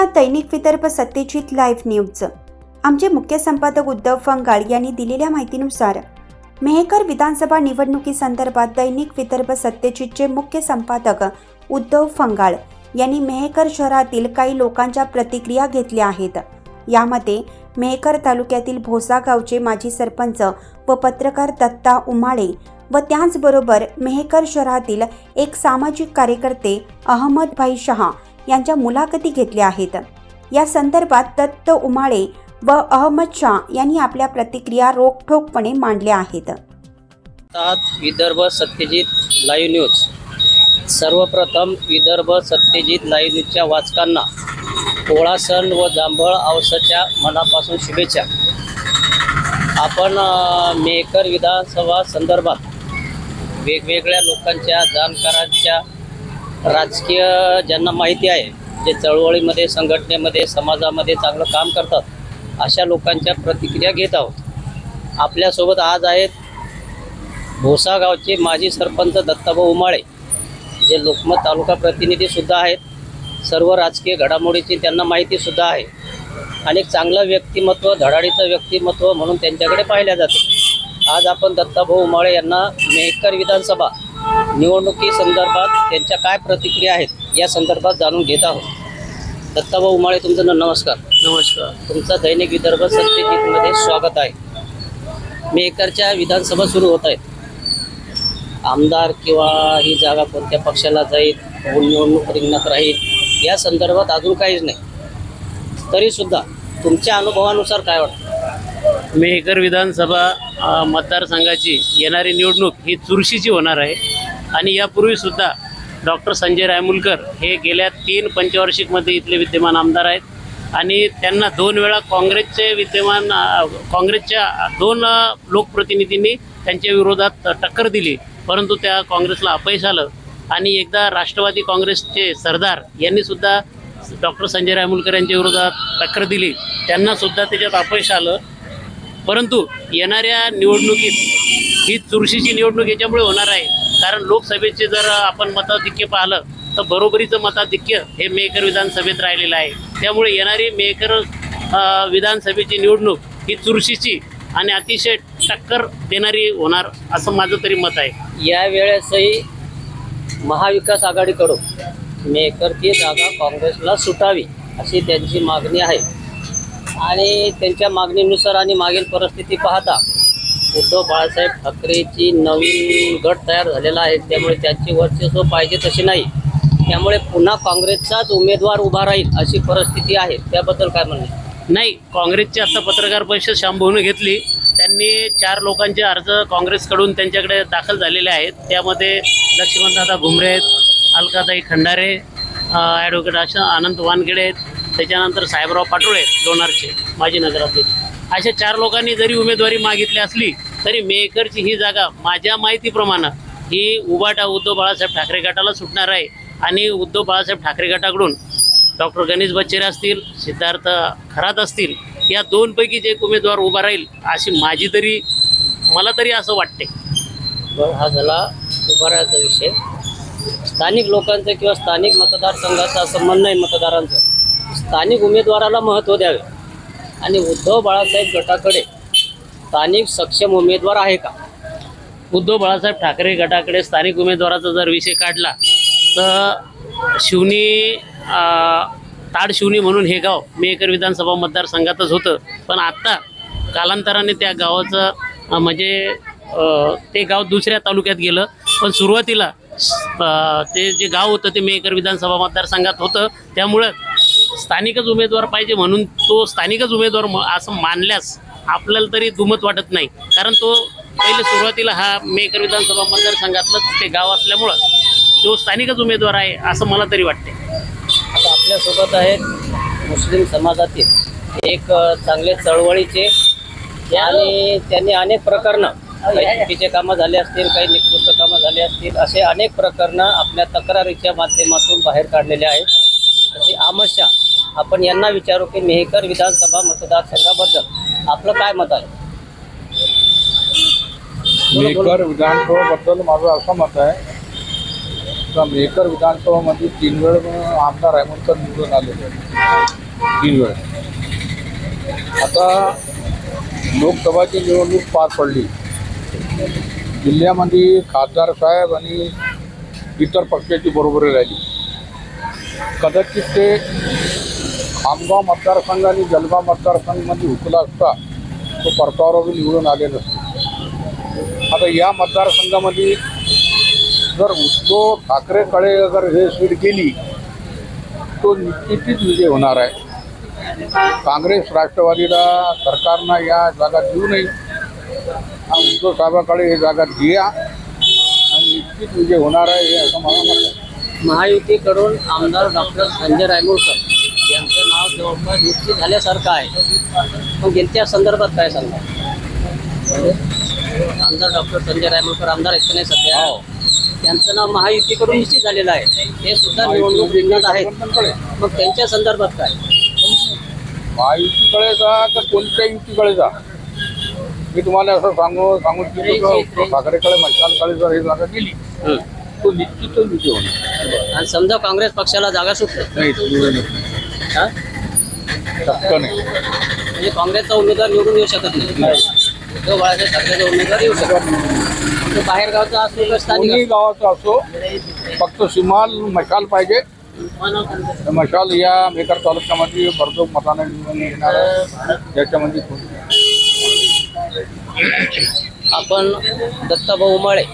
नमस्कार दैनिक Vidarbha Satyajit live news आमचे मुख्य संपादक उद्धव फंगाळ यांनी दिलेल्या माहितीनुसार मेहकर विधानसभा निवडणुकीसंदर्भात दैनिक विदर्भ सत्यजितचे मुख्य संपादक उद्धव फंगाळ यांनी मेहकर शहरातील काही लोकांच्या प्रतिक्रिया घेतल्या आहेत. यामध्ये मेहकर तालुक्यातील भोसा गावचे माजी सरपंच व पत्रकार दत्ता उमाळे व त्याचबरोबर मेहकर शहरातील एक सामाजिक कार्यकर्ते अहमदभाई शहा यांच्या मुलाखती घेतल्या आहेत. या संदर्भात दत्त उमाळे व अहमद शाह यांनी आपल्या प्रतिक्रिया रोखठोकपणे मांडल्या आहेत. विदर्भ सत्यजित लाईव्ह न्यूज सर्वप्रथम विदर्भ सत्यजित लाईव्ह न्यूजच्या वाचकांना पोळा सण व जांभळ अवसाच्या मनापासून शुभेच्छा. आपण मेकर विधानसभा संदर्भात वेगवेगळ्या लोकांच्या जाणकारांच्या राजकीय ज्यांना माहिती आहे जे चळवळीमध्ये संघटनेमध्ये समाजामध्ये चांगलं काम करतात अशा लोकांच्या प्रतिक्रिया घेत आहोत. आपल्यासोबत आज आहेत भोसा गावचे माजी सरपंच दत्ताभाऊ उमाळे जे लोकमत तालुका प्रतिनिधीसुद्धा आहेत. सर्व राजकीय घडामोडीची त्यांना माहितीसुद्धा आहे. आणि एक चांगलं व्यक्तिमत्व धडाडीचं व्यक्तिमत्व म्हणून त्यांच्याकडे पाहिल्या जाते. आज आपण दत्ताभाऊ उमाळे यांना मेहकर विधानसभा निवडणुकी संदर्भात त्यांच्या काय प्रतिक्रिया आहेत या संदर्भात जाणून घेत आहोत. दत्ताभाऊ उमाळे तुमचं नमस्कार. नमस्कार. तुमचं दैनिक विदर्भ सत्यजितमध्ये स्वागत आहे. मेहकरच्या विधानसभा सुरू होत आहेत आमदार किंवा ही जागा कोणत्या पक्षाला जाईल कोण निवडणूक रिंगणात राहील या संदर्भात अजून काहीच नाही. तरीसुद्धा तुमच्या अनुभवानुसार काय वाटतं? मेहकर विधानसभा मतदारसंघाची येणारी निवडणूक ही चुरशीची होणार आहे. आणि यापूर्वीसुद्धा डॉक्टर संजय रायमुलकर हे गेल्या तीन पंचवार्षिकमध्ये इथले विद्यमान आमदार आहेत. आणि त्यांना दोन वेळा काँग्रेसचे विद्यमान काँग्रेसच्या दोन लोकप्रतिनिधींनी त्यांच्या विरोधात टक्कर दिली. परंतु त्या काँग्रेसला अपयश आलं. आणि एकदा राष्ट्रवादी काँग्रेसचे सरदार यांनी सुद्धा डॉक्टर संजय रायमुलकर यांच्या विरोधात टक्कर दिली. त्यांना सुद्धा त्याच्यात अपयश आलं. परंतु येणाऱ्या निवडणुकीत ही चुरशीची निवडणूक याच्यामुळे होणार आहे. कारण लोकसभेचे जर आपण मताधिक्य पाहिलं तर बरोबरीचं मताधिक्य हे मेकर विधानसभेत राहिलेलं आहे. त्यामुळे येणारी मेकर विधानसभेची निवडणूक ही चुरशीची आणि अतिशय टक्कर देणारी होणार असं माझं तरी मत आहे. यावेळेसही महाविकास आघाडीकडून ती जागा काँग्रेसला सुटावी अशी त्यांची मागणी आहे. आणि त्यांच्या मागणीनुसार आणि मागील परिस्थिती पाहता उद्धव बाळासाहेब ठाकरेची नवीन गट तयार झालेला आहे. त्यामुळे त्याचे वर्चस्व पाहिजे तशी नाही. त्यामुळे पुन्हा काँग्रेसचाच उमेदवार उभा राहील अशी परिस्थिती आहे. त्याबद्दल काय म्हणणं नाही काँग्रेसची आता पत्रकार परिषद शांभवनं घेतली. त्यांनी चार लोकांचे अर्ज काँग्रेसकडून त्यांच्याकडे दाखल झालेले आहेत. त्यामध्ये लक्ष्मणदादा घुमरे आहेत अलकाताई खंडारे ॲडव्होकेट अशा आनंद वानखेडे आहेत. त्याच्यानंतर साहेबराव पाटोळे लोणारचे माजी नगराध्यक्ष. अशा चार लोकांनी जरी उमेदवारी मागितली असली तरी मेकरची ही जागा माझ्या माहितीप्रमाणे ही उबाटा उद्धव बाळासाहेब ठाकरे गटाला सुटणार आहे. आणि उद्धव बाळासाहेब ठाकरे गटाकडून डॉक्टर गणेश बच्चेरे असतील सिद्धार्थ खरात असतील या दोनपैकीच एक उमेदवार उभा राहील अशी माझी तरी मला तरी असं वाटते. बरं, हा झाला उभाराचा विषय. स्थानिक लोकांचं किंवा स्थानिक मतदारसंघाचं असं म्हणणं आहे मतदारांचं. स्थानिक उमेदवाराला महत्त्व द्यावे. आणि उद्धव बाळासाहेब गटाकडे स्थानिक सक्षम उमेदवार आहे का? उद्धव बाळासाहेब ठाकरे गटाकडे स्थानिक उमेदवाराचा जर विषय काढला तर शिवनी ताड शिवनी म्हणून हे गाव मेकर विधानसभा मतदारसंघातच होतं. पण आत्ता कालांतराने त्या गावाचं म्हणजे ते गाव दुसऱ्या तालुक्यात गेलं. पण सुरुवातीला ते जे गाव होतं ते मेकर विधानसभा मतदारसंघात होतं. त्यामुळं स्थानिकच उमेदवार पाहिजे म्हणून तो स्थानिकच उमेदवार म- असं मानल्यास आपल्याला तरी दुमत वाटत नाही. कारण तो पहिले सुरुवातीला हा मेकर विधानसभा मतदारसंघातलंच ते गाव असल्यामुळं तो स्थानिकच उमेदवार आहे असं मला तरी वाटते आता आपल्यासोबत आहेत मुस्लिम समाजातील एक चांगले चळवळीचे आणि त्यांनी अनेक प्रकरणं काही चुकीचे कामं झाले असतील काही निकृष्ट कामं झाले असतील असे अनेक प्रकरणं आपल्या तक्रारीच्या माध्यमातून बाहेर काढलेले आहेत. तशी आमशा आपण यांना विचारू की मेहकर विधानसभा मतदारसंघाबद्दल आपलं काय मत आहे? मेहकर विधानसभाबद्दल माझं असं मत आहे का मेहकर विधानसभामध्ये तीन वेळ आमदार हेमंत निवडून आलेले तीन वेळ. आता लोकसभाची निवडणूक पार पडली. जिल्ह्यामध्ये खासदार साहेब आणि इतर पक्षाची बरोबरी राहिली. कदाचित ते खामगाव मतदारसंघ आणि जलगाव मतदारसंघमध्ये हुकला असता तो परतावर निवडून आले नसते. आता या मतदारसंघामध्ये जर उद्धव ठाकरेकडे अगर हे सीट गेली तो निश्चितच विजय होणार आहे. काँग्रेस राष्ट्रवादीला सरकारनं या जागा देऊ नये. आणि उद्धव साहेबाकडे हे जागा द्या आणि निश्चित विजय होणार आहे हे असं मला मत महायुतीकडून आमदार डॉक्टर संजय रायमुळकर निश्चित झाल्यासारखं आहे. पण त्यांच्या संदर्भात काय सांगा आमदार डॉक्टर संजय रायमुळकर आमदार आहेत नाही सध्या? त्यांचं नाव महायुतीकडून निश्चित झालेलं आहे. ते सुद्धा निवडणूक रिंगणात आहेत. मग त्यांच्या संदर्भात काय? महायुतीकडे जा तर कोणत्या युतीकडे जा? मी तुम्हाला असं सांगू सांगू इच्छितो ठाकरेकडे मशालकडे जर ही जागा गेली हं. तो निश्चितच विजय होणार. आणि समजा काँग्रेस पक्षाला जागा सुटली. नाही तो हा? शक्य नाही म्हणजे काँग्रेसचा उमेदवार निवडून येऊ शकत नाही. उद्धव बाळासाहेब ठाकरेचा उमेदवार येऊ शकत नाही. तो बाहेर गावचा असो किंवा स्थानिक कोणी गावाचा असो फक्त सीमाल मशाल पाहिजे. असो. तर मशाल या मेकर तालुक्यामध्ये भरपूर मताने निवडून येणार आहे. कोणी- आपण दत्ताभाऊ उमाळे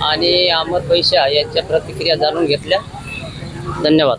आणि अमर पैशा यांच्या प्रतिक्रिया जाणून घेतल्या. धन्यवाद.